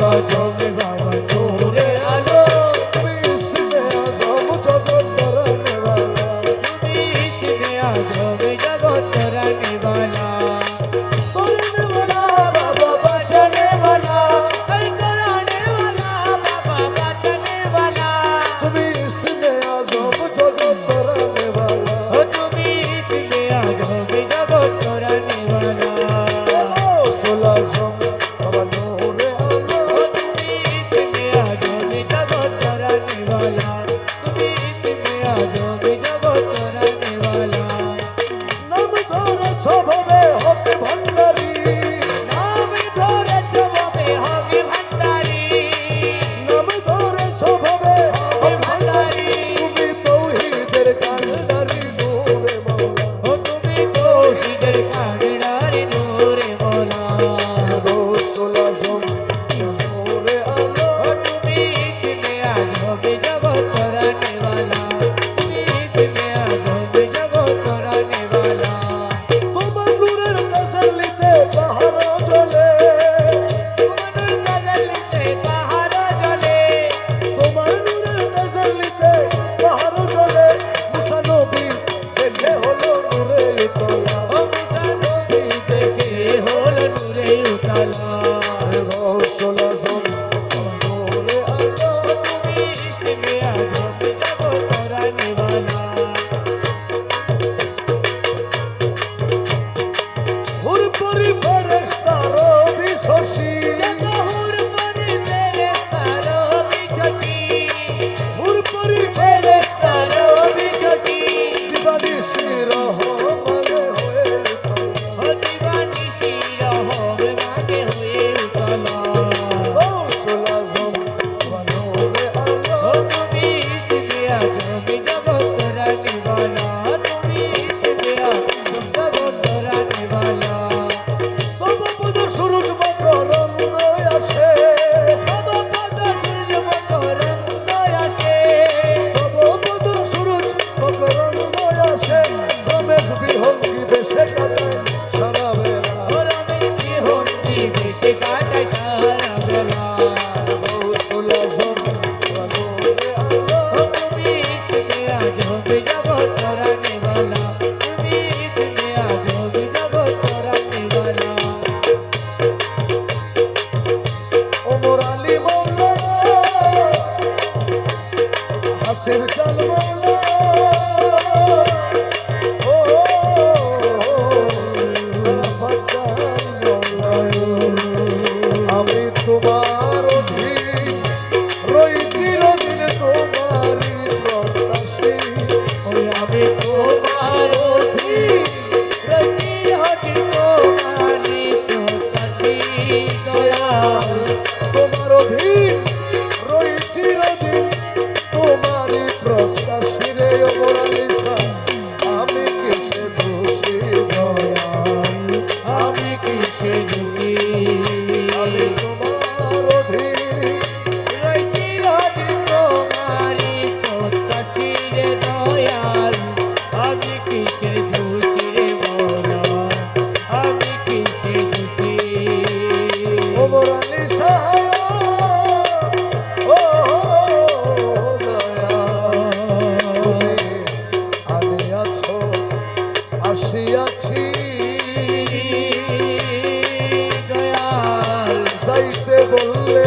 আল্লাহ সঙ্গে বাবা তোর না বাসাইতে বললে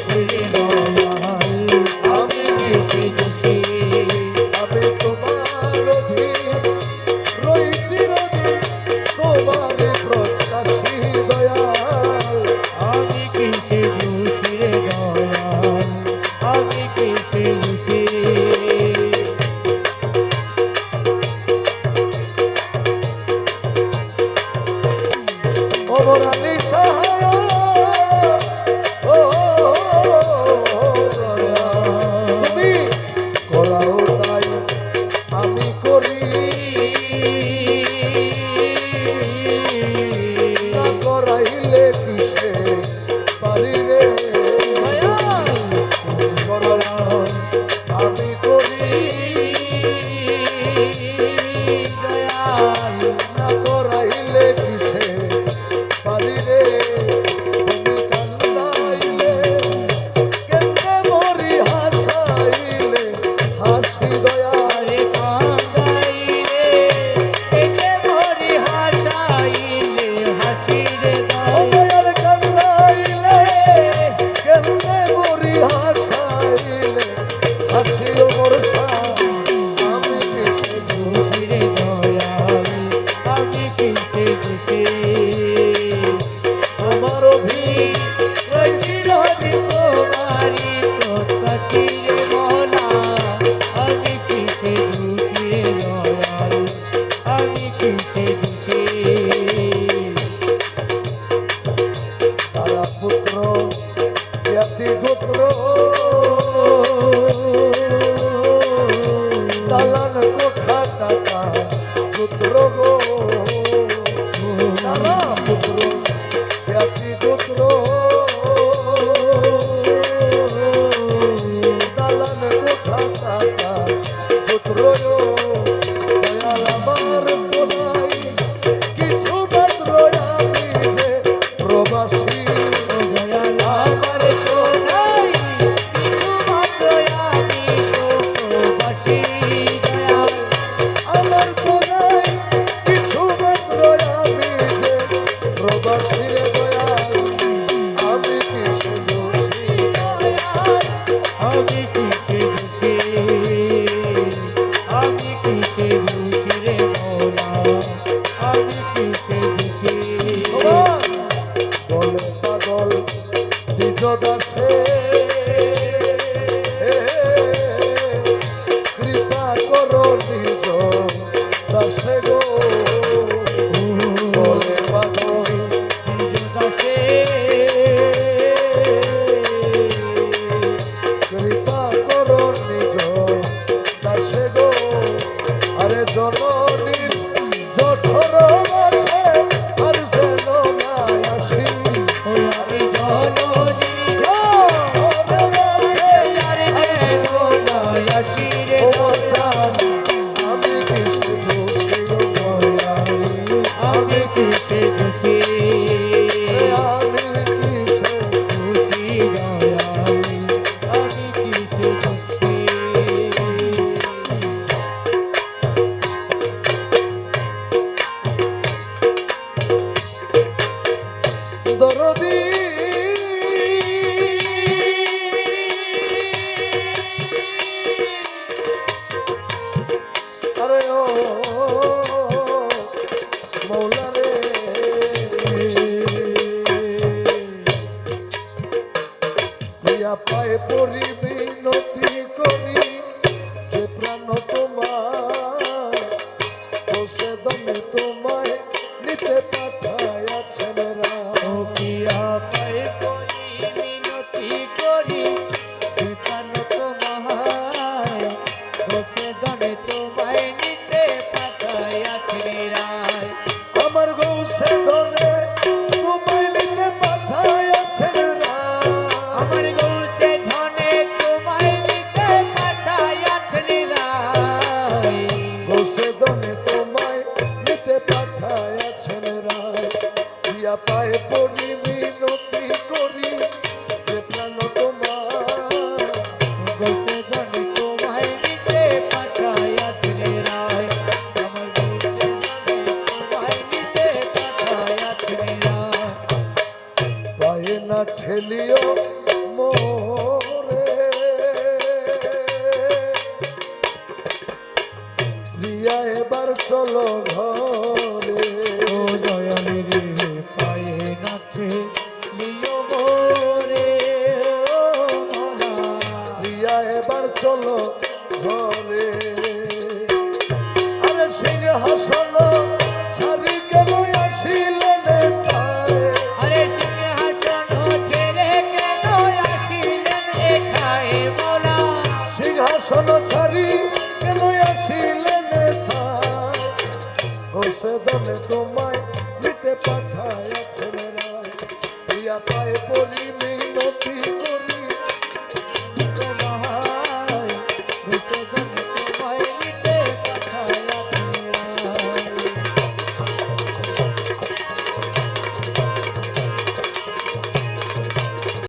খুশি আমি খুশি খুশি jogar feio. দয়া পায় পরি বিনতি করি, যে প্রাণ তোমায় সে দমে তোমায় নিতে পাঠায় আছেন রাখিয়া পায় পরি বিনতি করি, যে প্রাণ তোমায় সে দমে তোমায় দয়া পায় পড়ি বিনতি করি, যে প্রাণ তোমার। বসে জানি তোমায় নিতে পাঠায় আজরে রায়। আমার বসে জানি তোমায় নিতে পাঠায় আজরে রায়। পায়ে না ঠেলিও মোরে। প্রিয়া, এবার চলো ঘর। হাসিল হাসল ছাড়ি কেন আসিল সিংহাসন ছাড়ি কেন আসিলেন সদনে তোমায় নিতে পাঠায় ছেলেরা প্রিয়া পায়ে পরিমে